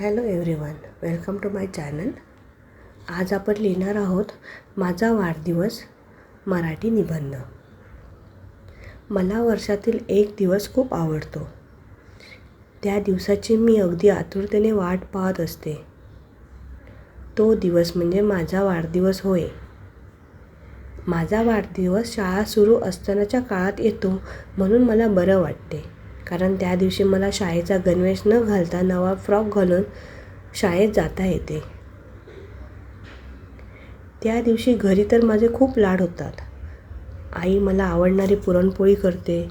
Hello everyone welcome to my channel. आज आपण लिहिणार आहोत माझा वाढदिवस मराठी निबंध. मला वर्षातील एक दिवस खूप आवडतो. त्या दिवसाची मी अगदी आतुरतेने वाट पाहत असते. तो दिवस म्हणजे माझा वाढदिवस होय. माझा वाढदिवस शाळा सुरू असतानाच्या काळात येतो म्हणून मला बरं वाटते. कारण त्या दिवशी मला शाळेचा गणवेश न घालता नवा फ्रॉक घालून शाळेत जाता येते. त्या दिवशी घरी तर माझे खूप लाड होतात. आई मला आवडणारी पुरणपोळी करते.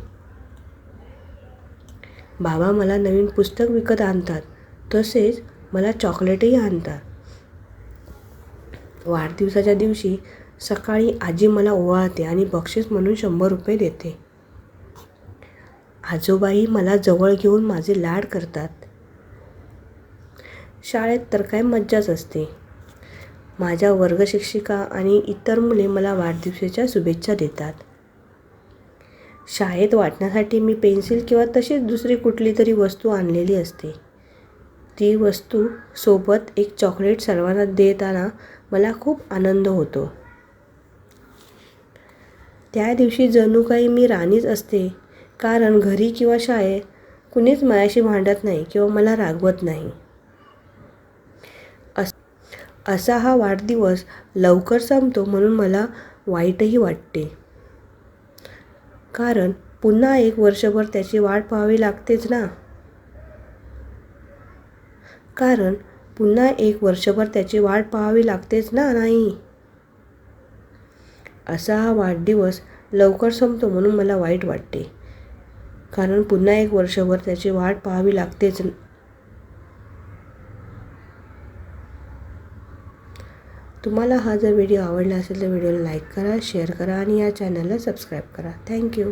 बाबा मला नवीन पुस्तक विकत आणतात. तसेच मला चॉकलेटही आणतात. वाढदिवसाच्या दिवशी सकाळी आजी मला ओवाळते आणि बक्षीस म्हणून शंभर रुपये देते. आजोबाई मला जवळ घेऊन माझे लाड करतात. शाळेत तर काय मज्जाच असते. माझ्या वर्गशिक्षिका आणि इतर मुले मला वाढदिवसाच्या शुभेच्छा देतात. शाळेत वाटण्यासाठी मी पेन्सिल किंवा तशीच दुसरी कुठली तरी वस्तू आणलेली असते. ती वस्तू सोबत एक चॉकलेट सर्वांना देताना मला खूप आनंद होतो. त्या दिवशी जणू काही मी राणीच असते. कारण घरी किंवा शाळेत कुणीच माझ्याशी भांडत नाही किंवा मला रागवत नाही. अस असा हा वाढदिवस लवकर संपतो म्हणून मला वाईटही वाटते. कारण पुन्हा एक वर्षभर त्याची वाट पाहावी लागतेच ना. कारण पुन्हा एक वर्षभर त्याची वाट पाहावी लागतेच ना नाही? असा हा वाढदिवस लवकर संपतो म्हणून मला वाईट वाटते. कारण पुन्हा एक वर्षभर त्याची वाट पाहावी लागतेच. तुम्हाला हा जर व्हिडिओ आवडला असेल तर व्हिडिओला लाईक करा शेअर करा आणि या चॅनलला सबस्क्राईब करा. थँक्यू